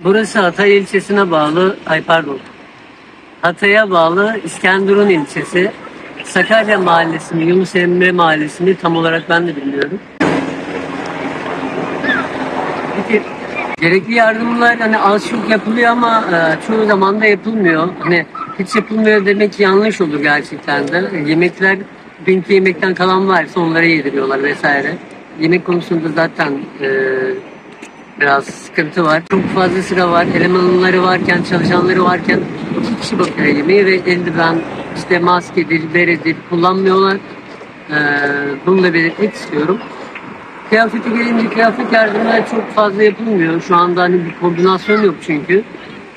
Burası Hatay ilçesine bağlı, ay pardon, Hatay'a bağlı İskenderun ilçesi. Sakarya Mahallesi mi, Yunus Emre Mahallesi mi tam olarak ben de bilmiyorum. Peki, gerekli yardımlar hani az çok yapılıyor ama e, çoğu zaman da yapılmıyor. Hani hiç yapılmıyor demek yanlış olur gerçekten de. Yemekler, dünkü yemekten kalan varsa onlara yediriyorlar vesaire. Yemek konusunda zaten e, biraz sıkıntı var. Çok fazla sıra var. Elemanları varken, çalışanları varken iki kişi bakıyor yemeği ve eldiven, işte maskedir, beredir kullanmıyorlar. Ee, bunu da belirtmek istiyorum. Kıyafeti gelince kıyafet yardımları çok fazla yapılmıyor. Şu anda hani bir koordinasyon yok çünkü.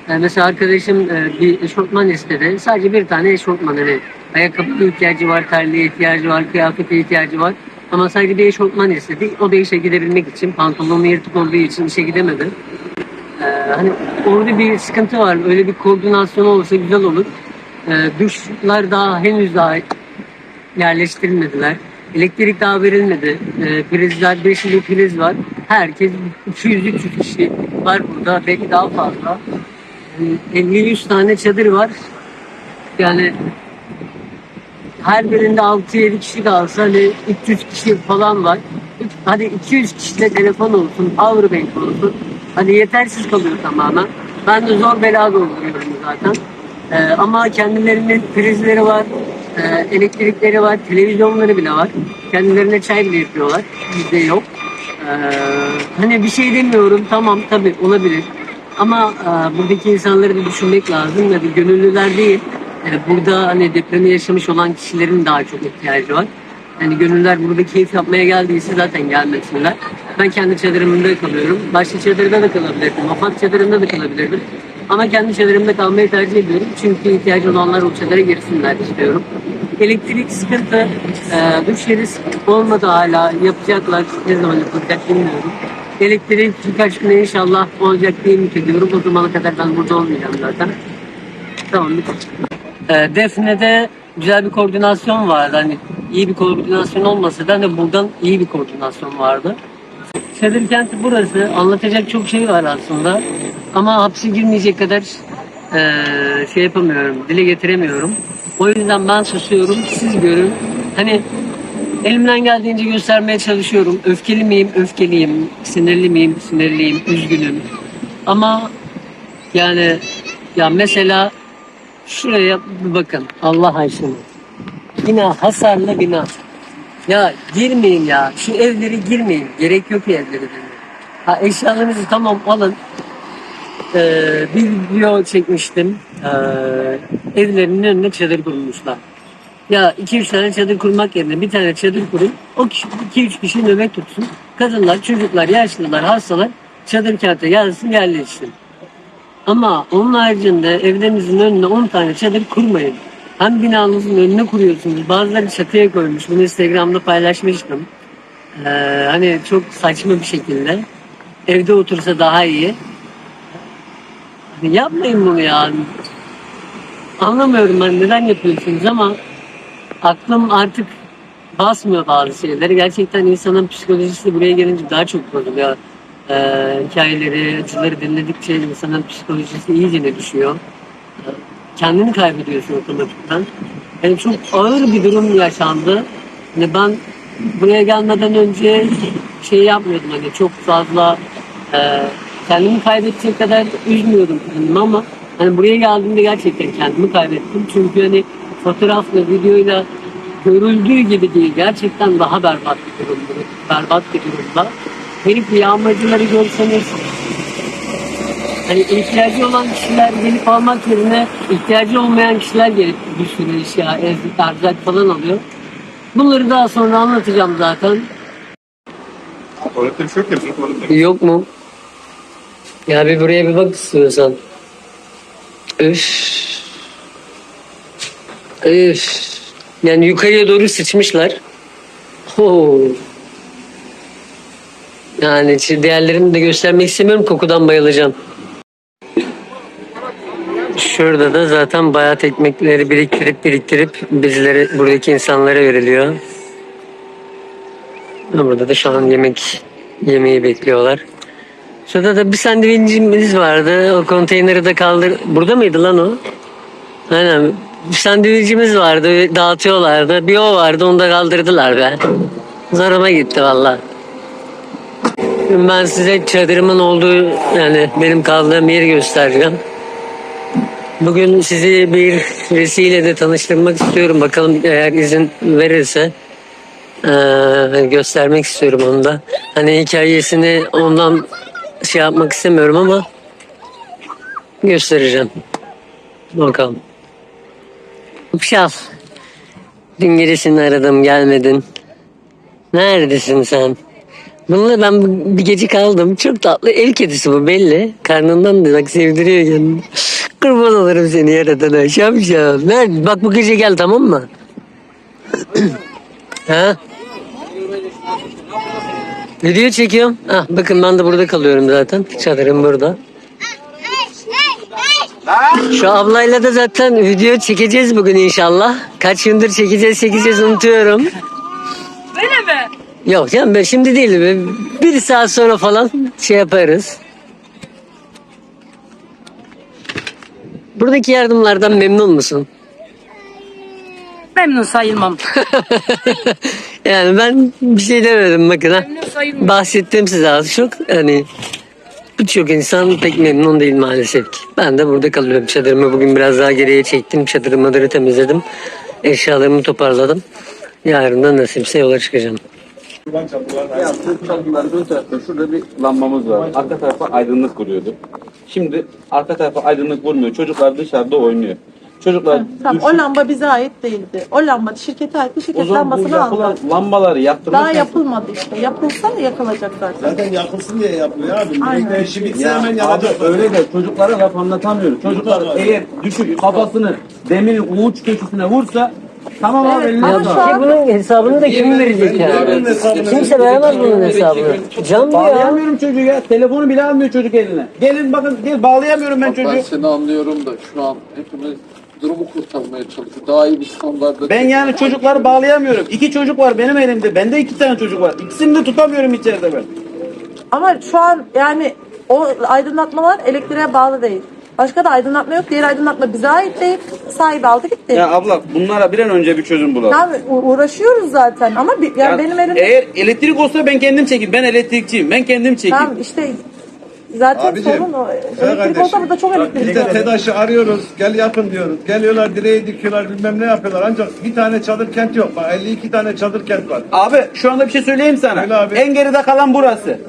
Ee, mesela arkadaşım e, bir eşofman istedi. Sadece bir tane eşofman. Hani ayakkabı ihtiyacı var, terliğe ihtiyacı var, kıyafete ihtiyacı var. Ama sadece bir eşofman istedi. O da işe gidebilmek için, pantolonu yırtık olduğu için işe gidemedi. Ee, hani orada bir sıkıntı var. Öyle bir koordinasyon olursa güzel olur. Ee, duşlar daha henüz daha yerleştirilmediler. Elektrik daha verilmedi. Ee, prizler, 5'li priz var. Herkes 200-300 kişi var burada. Belki daha fazla. Ee, 50-100 tane çadır var. Yani her birinde 6-7 kişi kalsa hani 300 kişi falan var. Hadi 200 kişide telefon olsun, powerbank olsun. Hani yetersiz kalıyor tamamen. Ben de zor bela dolduruyorum zaten. Ee, ama kendilerinin prizleri var, e, elektrikleri var, televizyonları bile var. Kendilerine çay bile yapıyorlar. Bizde yok. Ee, hani bir şey demiyorum. Tamam tabii olabilir. Ama e, buradaki insanları da düşünmek lazım. Yani gönüllüler değil. Burada hani depremi yaşamış olan kişilerin daha çok ihtiyacı var. Yani gönüller burada keyif yapmaya geldiyse zaten gelmesinler. Ben kendi çadırımda kalıyorum. Başka çadırda da kalabilirdim. Afat çadırında da kalabilirdim. Ama kendi çadırımda kalmayı tercih ediyorum. Çünkü ihtiyacı olanlar o çadıra girsinler istiyorum. Elektrik sıkıntı, e, duş yeri olmadı hala. Yapacaklar. Ne zaman yapılacak bilmiyorum. Elektrik birkaç güne inşallah olacak diye ümit ediyorum. O zamana kadar ben burada olmayacağım zaten. Tamam bitti. E, Defne'de güzel bir koordinasyon vardı. Hani iyi bir koordinasyon olmasa da hani buradan iyi bir koordinasyon vardı. Çadır kenti burası. Anlatacak çok şey var aslında. Ama hapse girmeyecek kadar eee, şey yapamıyorum, dile getiremiyorum. O yüzden ben susuyorum, siz görün. Hani elimden geldiğince göstermeye çalışıyorum. Öfkeli miyim? Öfkeliyim. Sinirli miyim? Sinirliyim. Üzgünüm. Ama yani ya mesela şuraya bakın Allah aşkına. Bina hasarlı bina. Ya girmeyin ya. Şu evleri girmeyin. Gerek yok evleri girmeyin. Ha eşyalarınızı tamam alın. Ee, bir video çekmiştim. Ee, evlerinin önüne çadır kurmuşlar. Ya iki üç tane çadır kurmak yerine bir tane çadır kurun. O kişi, iki üç kişi nöbet tutsun. Kadınlar, çocuklar, yaşlılar, hastalar çadır kente gelsin yerleşsin. Ama onun haricinde evlerinizin önüne 10 tane çadır kurmayın. Hem binanızın önüne kuruyorsunuz. Bazıları çatıya koymuş. Bunu Instagram'da paylaşmıştım. Ee, hani çok saçma bir şekilde. Evde otursa daha iyi. Hani yapmayın bunu ya. Anlamıyorum ben neden yapıyorsunuz ama aklım artık basmıyor bazı şeyleri. Gerçekten insanın psikolojisi buraya gelince daha çok bozuluyor. Ee, hikayeleri, acıları dinledikçe insanın psikolojisi iyice ne düşüyor. Ee, kendini kaybediyorsun otomatikten. Yani çok ağır bir durum yaşandı. Hani ben buraya gelmeden önce şey yapmıyordum hani çok fazla e, kendimi kaybedecek kadar üzmüyordum kendimi ama hani buraya geldiğimde gerçekten kendimi kaybettim. Çünkü hani fotoğrafla, videoyla görüldüğü gibi değil. Gerçekten daha berbat bir durumda. Berbat bir durumda. Herif yağmacıları görseniz Hani ihtiyacı olan kişiler gelip almak yerine ihtiyacı olmayan kişiler gelip bir sürü eşya, ev, erzak falan alıyor. Bunları daha sonra anlatacağım zaten. Tuvalette bir şey yok ya. Bizim tuvalette. Yok mu? Ya bir buraya bir bak istiyorsan. Üf. Üf. Yani yukarıya doğru sıçmışlar. Oo. Yani çi- diğerlerini de göstermek istemiyorum. Kokudan bayılacağım. Şurada da zaten bayat ekmekleri biriktirip biriktirip bizlere buradaki insanlara veriliyor. Burada da şu an yemek yemeği bekliyorlar. Şurada da bir sandviçimiz vardı. O konteyneri de kaldır. Burada mıydı lan o? Aynen. Bir sandviçimiz vardı. Dağıtıyorlardı. Bir o vardı. Onu da kaldırdılar be. Zoruma gitti valla. Ben size çadırımın olduğu yani benim kaldığım yeri göstereceğim. Bugün sizi bir birisiyle tanıştırmak istiyorum. Bakalım eğer izin verirse eee, göstermek istiyorum onu da. Hani hikayesini ondan şey yapmak istemiyorum ama göstereceğim. Bakalım. Upşal. Dün gecesini aradım gelmedin. Neredesin sen? Bununla ben bir gece kaldım. Çok tatlı ev kedisi bu belli. Karnından da bak sevdiriyor kendini. Kurban olurum seni yaratana. Şamşam. Nerede? Bak bu gece gel tamam mı? ha? Video çekiyorum. Ah, bakın ben de burada kalıyorum zaten. Çadırım burada. Şu ablayla da zaten video çekeceğiz bugün inşallah. Kaç gündür çekeceğiz çekeceğiz unutuyorum. Yok canım ben şimdi değil. Bir- Bir saat sonra falan şey yaparız. Buradaki yardımlardan memnun musun? Memnun sayılmam. yani ben bir şey demedim bakın ha. Memnun sayılmam. Bahsettim size az çok. Hani birçok insan pek memnun değil maalesef ki. Ben de burada kalıyorum. Çadırımı bugün biraz daha geriye çektim. Çadırımı temizledim. Eşyalarımı toparladım. Yarın da nasipse yola çıkacağım. Ya bu çalgıların ön tarafta şurada bir lambamız var. Arka tarafa aydınlık vuruyordu. Şimdi arka tarafa aydınlık vurmuyor. Çocuklar dışarıda oynuyor. Çocuklar Tamam düşün- o lamba bize ait değildi. O lamba şirkete ait bir o şirket zaman bu lambasını yapılan aldı. lambaları yaptırmak Daha yapılmadı işte. Yapılsa da yakılacak zaten. Zaten yakılsın diye yapılıyor abi. Aynen. Aynen. işi bitse Ya hemen abi öyle de çocuklara laf anlatamıyoruz. Çocuklar eğer düşük kafasını demirin uç köşesine vursa tamam abi Evet, eline ama şu an- bunun hesabını da kim verecek yani? Kimse veremez bunun hesabını. Can bu ya. Bağlayamıyorum çocuğu ya. Telefonu bile almıyor çocuk eline. Gelin bakın gel bağlayamıyorum ben Ben çocuğu. seni anlıyorum da şu an hepimiz durumu kurtarmaya çalışıyor. Daha iyi bir standarda. Ben yani çocukları bağlayamıyorum. İki çocuk var benim elimde. Bende iki tane çocuk var. İkisini de tutamıyorum içeride ben. Ama şu an yani o aydınlatmalar elektriğe bağlı değil. Başka da aydınlatma yok. Diğer aydınlatma bize ait değil. Sahibi aldı gitti. Ya abla bunlara bir an önce bir çözüm bulalım. Tamam, u- uğraşıyoruz zaten ama bir, yani Ya benim elimde Eğer elektrik olsa ben kendim çekeyim. Ben elektrikçiyim. Ben kendim çekeyim. tamam işte zaten Abicim, sorun o. Elektrik olsa burada çok elektrik Biz de var. TEDAŞ'ı arıyoruz. Gel yapın diyoruz. Geliyorlar direği dikiyorlar bilmem ne yapıyorlar. Ancak bir tane çadır kent yok. Bak 52 tane çadır kent var. Abi şu anda bir şey söyleyeyim sana. Söyle abi. En geride kalan burası.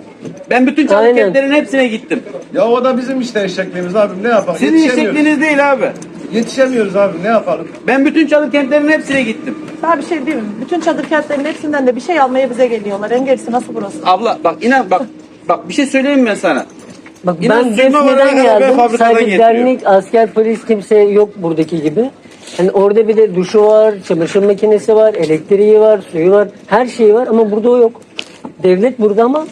Ben bütün kentlerin hepsine gittim. Ya o da bizim işte eşekliğimiz abim ne yapalım? Sizin Yetişemiyoruz. eşekliğiniz değil abi. Yetişemiyoruz abi ne yapalım? Ben bütün çadır kentlerin hepsine gittim. Sana bir şey diyeyim mi? Bütün çadır kentlerin hepsinden de bir şey almaya bize geliyorlar. En gerisi nasıl burası? Abla bak inan bak bak bir şey söyleyeyim mi ben sana? Bak İnan ben sürme olarak Defne'den geldim. fabrikadan Sadece getiriyor. dernek, asker, polis kimse yok buradaki gibi. Hani orada bir de duşu var, çamaşır makinesi var, elektriği var, suyu var, her şeyi var ama burada o yok. Devlet burada ama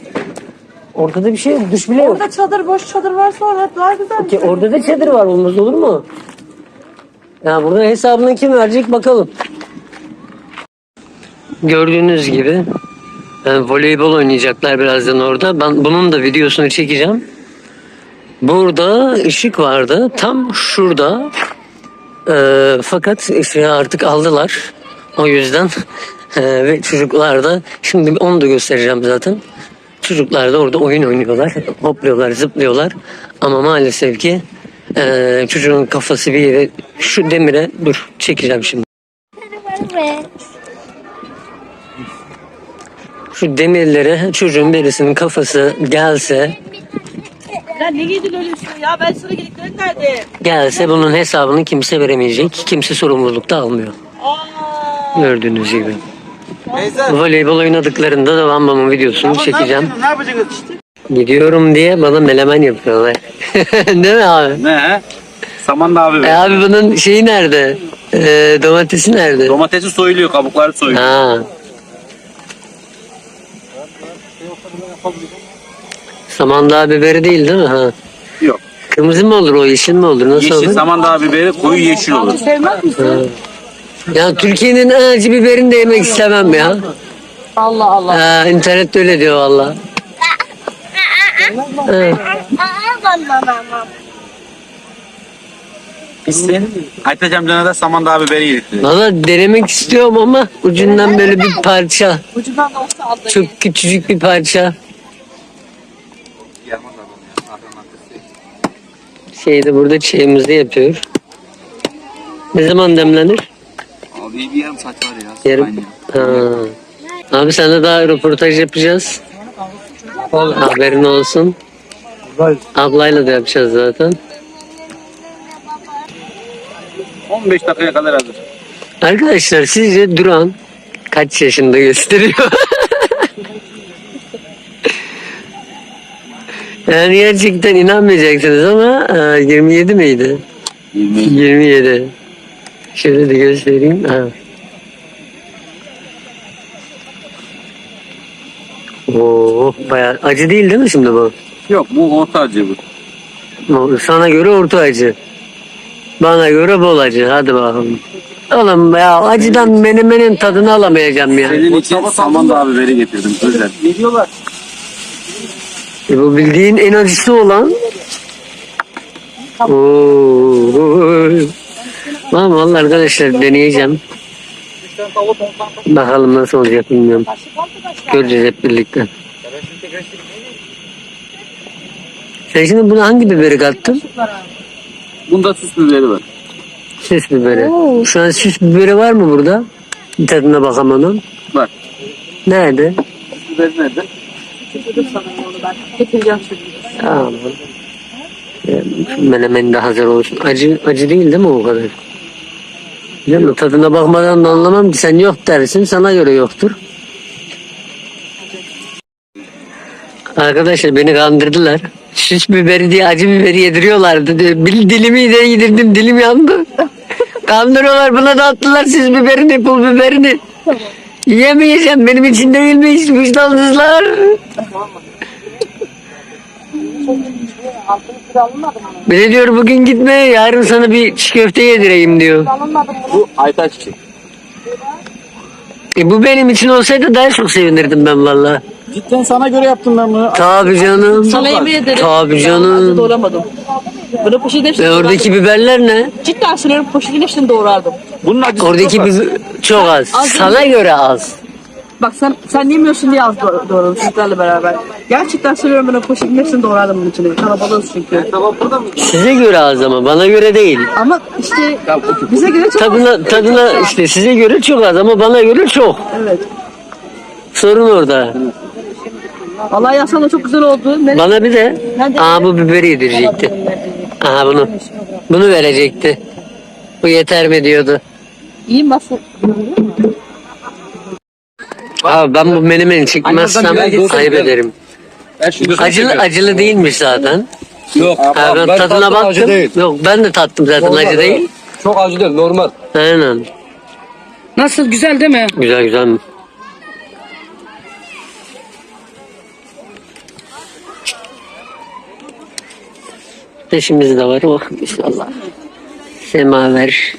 ortada bir şey yok, duş bile yok. Orada çadır boş çadır varsa orada daha güzel. bir Ki şey. orada da çadır var olmaz olur mu? Ya burada hesabını kim verecek bakalım. Gördüğünüz gibi e, voleybol oynayacaklar birazdan orada. Ben bunun da videosunu çekeceğim. Burada ışık vardı. Tam şurada. E, fakat ışığı artık aldılar. O yüzden e, ve çocuklar da şimdi onu da göstereceğim zaten. Çocuklar da orada oyun oynuyorlar. Hopluyorlar, zıplıyorlar. Ama maalesef ki e, çocuğun kafası bir yere şu demire dur çekeceğim şimdi. Şu demirlere çocuğun birisinin kafası gelse Ya ne giydin öyle üstüne ya? Ben sana geliklerin nerede? gelse bunun hesabını kimse veremeyecek. Kimse sorumluluk da almıyor. Aa, Gördüğünüz gibi. Voleybol oynadıklarında da Bambam'ın videosunu çekeceğim. Ne yapacaksınız? Yapacaksınız? Gidiyorum diye bana melemen yapıyorlar. Değil mi abi? Ne? Saman da abi. E abi bunun şeyi nerede? E, domatesi nerede? Domatesi soyuluyor, kabukları soyuluyor. Ha. Samandağ biberi değil değil mi? Ha. Yok. Kırmızı mı olur o yeşil mi olur? Nasıl Yeşil olur? samandağ biberi koyu yeşil olur. sevmez misin? Ya Türkiye'nin en acı biberini de yemek istemem ya. Allah Allah. Ha, internette öyle diyor valla. Evet. Aytaç amcana da Samandağ biberi yedirtti. Valla denemek istiyorum ama ucundan böyle bir parça. Ucundan da olsa al da ye. Çok küçücük bir parça. Şeyde burada çayımızı yapıyor. Ne zaman demlenir? İyi bir yarım saat var ya. Yarım. Ha. Abi sana daha röportaj yapacağız. Haberin olsun. Ablayla da yapacağız zaten. 15 dakikaya kadar hazır. Arkadaşlar sizce Duran kaç yaşında gösteriyor? yani gerçekten inanmayacaksınız ama e, 27 miydi? 27. Şöyle de göstereyim. Ha. Oo, bayağı acı değil değil mi şimdi bu? Yok bu orta acı bu. Bu Sana göre orta acı. Bana göre bol acı. Hadi bakalım. Oğlum ya acıdan menemenin tadını alamayacağım ya. Senin için Samandağ biberi getirdim özel. Ne diyorlar? E bu bildiğin en acısı olan. Oo. Tamam vallahi arkadaşlar deneyeceğim. Bakalım nasıl olacak bilmiyorum. Göreceğiz hep birlikte. Sen şimdi buna hangi biberi kattın? Bunda süs biberi var. Süs biberi. Şu an süs biberi var mı burada? Bir tadına bakalım onun. Var. Nerede? Süs biberi nerede? Tamam. Yani Menemen de hazır olsun. Acı acı değil değil mi o kadar? Değil mi? Tadına bakmadan da anlamam ki sen yok dersin sana göre yoktur. Arkadaşlar beni kandırdılar. Süs biberi diye acı biberi yediriyorlardı. Bir dilimi de yedirdim dilim yandı. Kandırıyorlar buna da attılar süs biberini pul biberini. Yemeyeceğim benim için değil mi hiç vicdansızlar. Bir de diyor bugün gitme yarın sana bir çiğ köfte yedireyim diyor. Bu Aytaç için. E bu benim için olsaydı daha çok sevinirdim ben valla. Cidden sana göre yaptım ben bunu. Tabii canım. Sana yemin ederim. Tabii Acı canım. doğramadım. Böyle poşetin hepsini Ve oradaki biberler ne? Cidden söylüyorum poşetin hepsini doğrardım. Bunun acısı Oradaki çok az. biber çok az. Az Sana göre az. Bak sen sen yemiyorsun diye az doğ- doğradım çocuklarla beraber. Gerçekten söylüyorum ben o poşetin hepsini doğrardım bunun içine. Kalabalığız çünkü. Size göre az ama bana göre değil. Ama işte bize göre çok Tadına tadına işte size göre çok az ama bana göre çok. Evet. Sorun orada. Allah yazsan da çok güzel oldu. Ne? Bana bir de aa bu biberi yedirecekti. Aha bunu. Bunu verecekti. Bu yeter mi diyordu. İyi nasıl? Abi ben bu menemeni çıkmazsam ayıp ederim. Acılı acılı değilmiş zaten. Yok. Ha, ben tadına baktım. Acı değil. Yok ben de tattım zaten Normal, acı değil. Çok acı değil normal. Aynen. Nasıl güzel değil mi? Güzel güzel. Peşimizde var oh inşallah. Semaver.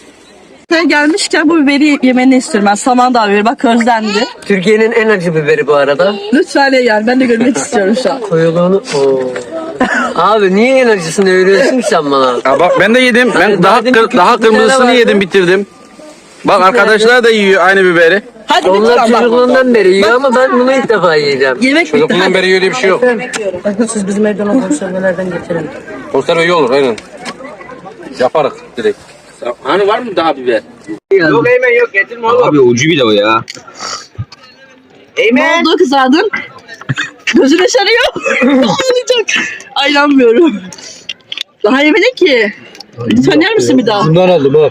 Sen gelmişken bu biberi yemeni istiyorum ben. Samandağ biberi bak közlendi. Türkiye'nin en acı biberi bu arada. Lütfen ye gel. Ben de görmek istiyorum şu an. Koyuluğunu. Oo. Abi niye en acısını veriyorsun ki sen bana? Ya bak ben de yedim. Ben daha kır, daha bir tane kırmızısını vardı. yedim bitirdim. Bak arkadaşlar da yiyor aynı biberi. Hadi Onlar lütfen bak. çocukluğundan beri yiyor ama ben bunu ilk defa yiyeceğim. Yemek Çocukluğundan beri öyle bir şey yok. Siz bizim evden o konservelerden getirin. Konserve iyi olur aynen. Yaparız direkt. Hani var mı daha biber? Abi ucu bir de o ya. Ne oldu kızardın? Gözün yaşarıyor. Ağlayacak. Ay inanmıyorum. Daha yemedin ki. Lütfen yer misin bir daha? Bundan aldım ha.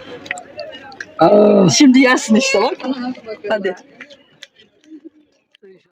Şimdi yersin işte bak. Hadi.